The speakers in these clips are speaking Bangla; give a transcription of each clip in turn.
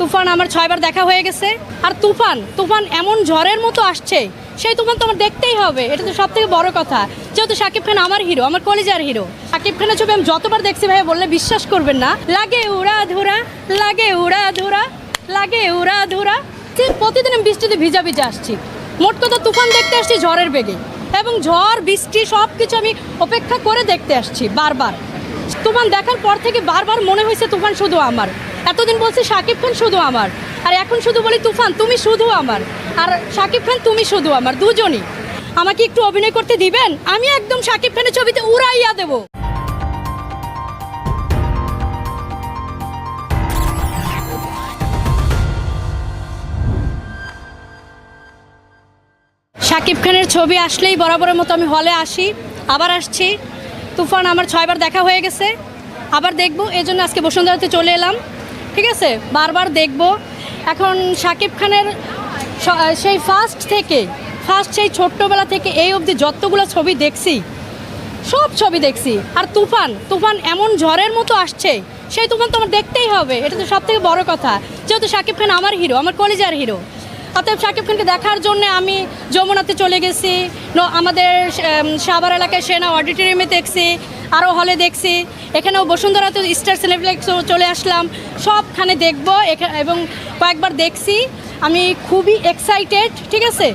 তুফান, আমার ছয়বার দেখা হয়ে গেছে। আর তুফান তুফান এমন ঝড়ের মতো আসছে, সেই তুফান তো আমার দেখতেই হবে, এটা তো সব থেকে বড় কথা। যেহেতু শাকিব খান আমার হিরো আমার কলেজার হিরো শাকিব খানের ছবি আমি যতবার দেখছি ভাই বললে বিশ্বাস করবেন না। লাগে উড়া ধুরা, লাগে উড়া ধুরা, লাগে উড়া ধুরা। প্রতিদিন আমি বৃষ্টিতে ভিজা ভিজা আসছি। মোট কথা তুফান দেখতে আসছি ঝড়ের বেগে। এবং ঝড়, বৃষ্টি সব কিছু আমি অপেক্ষা করে দেখতে আসছি বারবার। তুফান দেখার পর থেকে বারবার মনে হয়েছে তুফান শুধু আমার। এতদিন বলছি শাকিব খান শুধু আমার। আর এখন শুধু বলি তুফান, তুমি শুধু আমার। আর শাকিব খান, তুমি শুধু আমার, দুজনই। আমাকে একটু অভিনয় করতে দিবেন? আমি একদম শাকিব খানের ছবিতে উড়াইয়া দেব। শাকিব খানের ছবি আসলেই বরাবরের মতো আমি হলে আসি। আবার আসছি। তুফান, আমার ছয়বার দেখা হয়ে গেছে। আবার দেখব। এই আজকে বসুন্ধরাতে চলে এলাম। ঠিক আছে? বারবার দেখব। এখন শাকিব খানের সেই ফার্স্ট থেকে ফার্স্ট সেই ছোট্টবেলা থেকে এই অবধি যতগুলো ছবি দেখছি, সব ছবি দেখছি। আর তুফান তুফান এমন ঝড়ের মতো আসছে, সেই তুফান তো আমার দেখতেই হবে। এটা তো সব থেকে বড় কথা। যেহেতু শাকিব খান আমার হিরো আমার কলেজার হিরো অতএব শাকিব খানকে দেখার জন্য আমি যমুনাতে চলে গেছি। আমাদের সাভার এলাকায় সেনা অডিটোরিয়ামে দেখছি। আরও হলে দেখছি। এখানেও বসুন্ধরাতে স্টার সিনেপ্লেক্স চলে আসলাম। সবখানে দেখব। এবং কয়েকবার দেখছি। আমি খুবই এক্সাইটেড ঠিক আছে?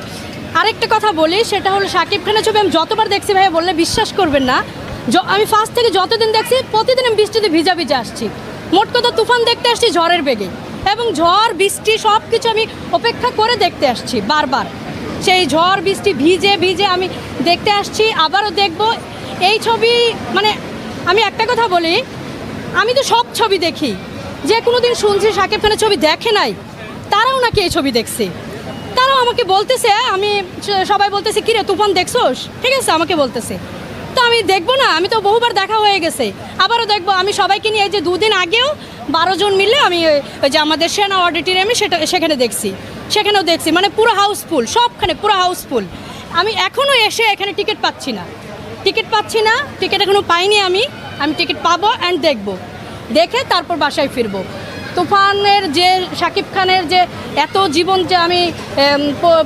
আরেকটা কথা বলি, সেটা হলো সাকিব খানের ছবি আমি যতবার দেখছি ভাইয়া, বললে বিশ্বাস করবেন না। আমি ফার্স্ট থেকে যতদিন দেখছি প্রতিদিন আমি বৃষ্টিতে ভিজা ভিজা আসছি। মোট কথা তুফান দেখতে আসছি ঝড়ের বেগে। এবং ঝড়, বৃষ্টি সব কিছু আমি অপেক্ষা করে দেখতে আসছি বারবার। সেই ঝড়, বৃষ্টি ভিজে ভিজে আমি দেখতে আসছি। আবারও দেখব। এই ছবি মানে আমি একটা কথা বলি, আমি তো সব ছবি দেখি। যে কোনো দিন শুনছি শাকিব খানের ছবি দেখে নাই, তারাও নাকি এই ছবি দেখছে। তারাও আমাকে বলতেছে, আমি সবাই বলতেছে কিরে তুফান দেখছোস? ঠিক আছে, আমাকে বলতেছে। তো আমি দেখব না, আমি তো বহুবার দেখা হয়ে গেছে। আবারও দেখব, আমি সবাইকে নিয়ে এই যে দুদিন আগেও বারো জন মিলে আমি ওই- যে আমাদের সেনা অডিটোরিয়ামে সেটা, সেখানে দেখছি। সেখানেও দেখছি মানে পুরো হাউসফুল সবখানে পুরো হাউসফুল আমি এখনও এসে এখানে টিকিট পাচ্ছি না। টিকিট পাচ্ছি না, টিকিট এখনও পাইনি আমি। আমি টিকিট পাবো অ্যান্ড দেখব। দেখে তারপর বাসায় ফিরবো। তুফানের যে, শাকিব খানের যে, এত জীবন যে আমি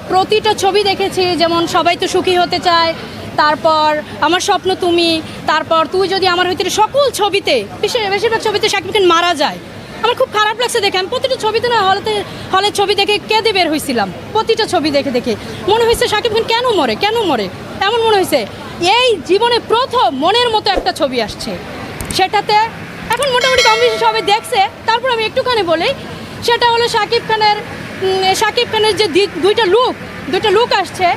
প্রতিটা ছবি দেখেছি, যেমন সবাই তো সুখী হতে চায়, তারপর আমার স্বপ্ন তুমি, তারপর তুই যদি আমার হইতে সকল ছবিতে বেশিরভাগ ছবিতে শাকিব খান মারা যায়, আমার খুব খারাপ লাগছে দেখে। আমি প্রতিটা ছবিতে না, হলেতে, হলের ছবি দেখে কেঁদে বের হয়েছিলাম প্রতিটা ছবি দেখে দেখে। মনে হয়েছে শাকিব খান কেন মরে কেন মরে? এমন মনে হয়েছে এই জীবনে প্রথম মনের মতো একটা ছবি আসছে। সেটাতে এখন মোটামুটি কম বেশি সবাই দেখছে। তারপর আমি একটুখানি বলি, সেটা হলো শাকিব খানের শাকিব খানের যে দি- দুইটা লুক দুইটা লুক আসছে,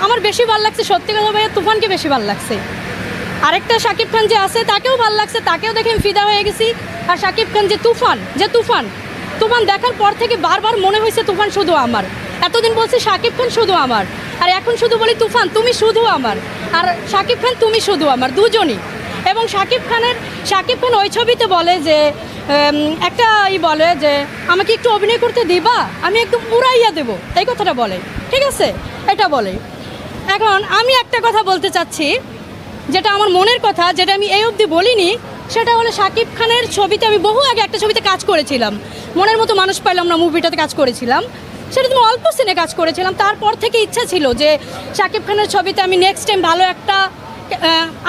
আমার বেশি ভালো লাগছে সত্যি কথা ভাইয়া তুফানকে বেশি ভালো লাগছে। আরেকটা শাকিব খান যে আছে, তাকেও ভালো লাগছে, তাকেও দেখে আমি ফিদা হয়ে গেছি। আর শাকিব খান যে তুফান যে তুফান তুফান দেখার পর থেকে বারবার মনে হয়েছে তুফান শুধু আমার। এতদিন বলছি শাকিব খান শুধু আমার। আর এখন শুধু বলি তুফান, তুমি শুধু আমার। আর শাকিব খান, তুমি শুধু আমার, দুজনই। এবং শাকিব খানের, শাকিব খান ওই ছবিতে বলে যে একটা ই বলে যে, আমাকে একটু অভিনয় করতে দিবা? আমি একদম উড়াইয়া দেবো। এই কথাটা বলে, ঠিক আছে? এটা বলে। এখন আমি একটা কথা বলতে চাচ্ছি, যেটা আমার মনের কথা, যেটা আমি এই অবধি বলিনি, সেটা হলো শাকিব খানের ছবিতে আমি বহু আগে একটা ছবিতে কাজ করেছিলাম। মনের মতো মানুষ পাইলাম না মুভিটাতে কাজ করেছিলাম। সেটা তুমি অল্প সিনে কাজ করেছিলাম। তারপর থেকে ইচ্ছা ছিল যে শাকিব খানের ছবিতে আমি নেক্সট টাইম ভালো একটা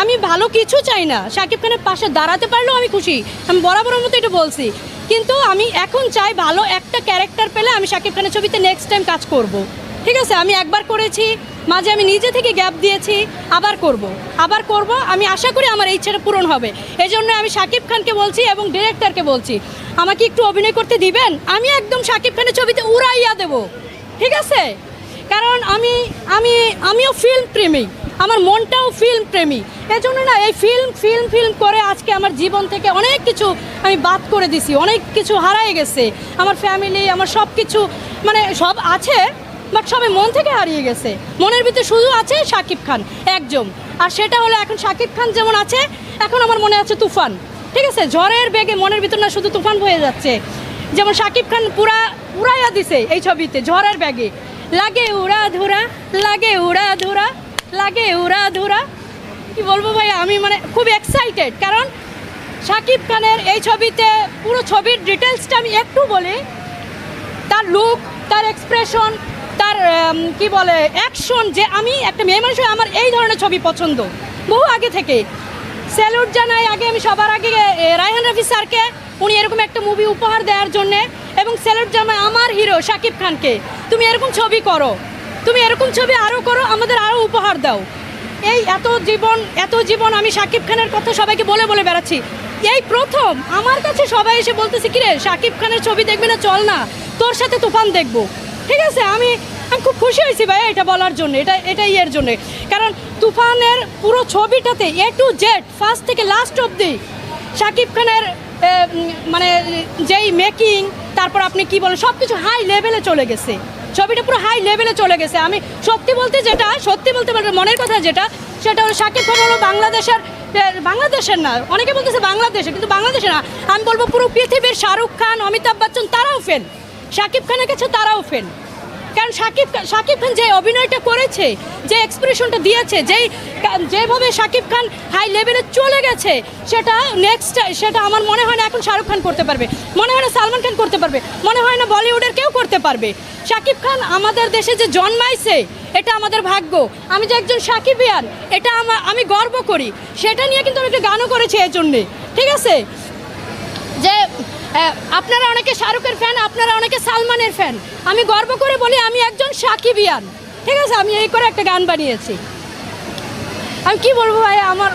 আমি ভালো কিছু চাই না। শাকিব খানের পাশে দাঁড়াতে পারলেও আমি খুশি। আমি বরাবরের মতো এটা বলছি। কিন্তু আমি এখন চাই ভালো একটা ক্যারেক্টার পেলে আমি শাকিব খানের ছবিতে নেক্সট টাইম কাজ করব। ঠিক আছে, আমি একবার করেছি, মাঝে আমি নিজে থেকে গ্যাপ দিয়েছি, আবার করব। আবার করব, আমি আশা করি আমার ইচ্ছাটা পূরণ হবে। এই জন্য আমি শাকিব খানকে বলছি এবং ডিরেক্টরকে বলছি, আমাকে একটু অভিনয় করতে দিবেন? আমি একদম শাকিব খানের ছবিতে উড়াইয়া দেব, ঠিক আছে? কারণ আমি আমি, আমিও ফিল্ম প্রেমী, আমার মনটাও ফিল্ম প্রেমী। এজন্য না, এই ফিল্ম ফিল্ম ফিল্ম করে আজকে আমার জীবন থেকে অনেক কিছু আমি বাদ করে দিছি, অনেক কিছু হারায় গেছে। আমার ফ্যামিলি আমার সব কিছু মানে সব আছে বাট সবাই মন থেকে হারিয়ে গেছে। মনের ভিতরে শুধু আছে শাকিব খান একজন আর সেটা হলো এখন শাকিব খান যেমন আছে, এখন আমার মনে আছে তুফান। ঠিক আছে? ঝড়ের বেগে মনের ভিতর না শুধু তুফান হয়ে যাচ্ছে। যেমন শাকিব খান পুরা উড়াইয়া দিছে এই ছবিতে, ঝড়ের ব্যাগে লাগে উড়া ধুরা, লাগে উড়া ধুরা, লাগে উড়া ধুরা। কি বলব ভাই, আমি মানে খুব এক্সাইটেড কারণ শাকিব খানের এই ছবিতে পুরো ছবির ডিটেলসটা আমি একটু বলি। তার লুক তার এক্সপ্রেশন তার কি বলে অ্যাকশন যে আমি একটা মেয়ে মানুষ আমার এই ধরনের ছবি পছন্দ। বহু আগে থেকে। স্যালুট জানাই, আগে আমি সবার আগে রায়হান রাফি স্যারকে, উনি এরকম একটা মুভি উপহার দেওয়ার জন্যে, এবং স্যালুট জানাই আমার হিরো শাকিব খানকে, তুমি এরকম ছবি করো, তুমি এরকম ছবি আরও করো, আমাদের আরও উপহার দাও। এই এত জীবন এত জীবন আমি শাকিব খানের কথা সবাইকে বলে বলে বেড়াচ্ছি। এই প্রথম, আমার কাছে সবাই এসে বলতেছে, কিরে, শাকিব খানের ছবি দেখবে না, চল না, তোর সাথে তুফান দেখব। ঠিক আছে, আমি আমি খুব খুশি হয়েছি ভাই এটা বলার জন্য, এটা এটা ইয়ের জন্য। কারণ তুফানের পুরো ছবিটাতে এ টু জেড ফার্স্ট থেকে লাস্ট অবধি শাকিব খানের মানে যেই মেকিং তারপর আপনি কি বলেন সব কিছু হাই লেভেলে চলে গেছে। ছবিটা পুরো হাই লেভেলে চলে গেছে। আমি সত্যি বলতে যেটা, সত্যি বলতে বলতে মনের কথা যেটা, সেটা হলো শাকিব খান হলো বাংলাদেশের বাংলাদেশের না, অনেকে বলতেছে বাংলাদেশের কিন্তু বাংলাদেশের না। আমি বলব পুরো পৃথিবীর শাহরুখ খান, অমিতাভ বচ্চন, তারাও ফেল শাকিব খানের কাছে তারাও ফেল কারণ শাকিব শাকিব খান যে অভিনয়টা করেছে, যে এক্সপ্রেশনটা দিয়েছে, যেই যেভাবে শাকিব খান হাই লেভেলে চলে গেছে, সেটা নেক্সট সেটা আমার মনে হয় না এখন শাহরুখ খান করতে পারবে। মনে হয় না সালমান খান করতে পারবে। মনে হয় না বলিউডের কেউ করতে পারবে। শাকিব খান আমাদের দেশে যে জন্মাইছে, এটা আমাদের ভাগ্য। আমি যে একজন সাকিবিয়ান এটা আমার আমি গর্ব করি। সেটা নিয়ে কিন্তু আমি একটা গানও করেছি এর জন্যে ঠিক আছে? আপনারা অনেকে শাহরুখের ফ্যান আপনারা অনেকে সালমানের ফ্যান আমি গর্ব করে বলি, আমি একজন সাকিবিয়ান। ঠিক আছে, আমি এই করে একটা গান বানিয়েছি। আমি কি বলব ভাই, আমার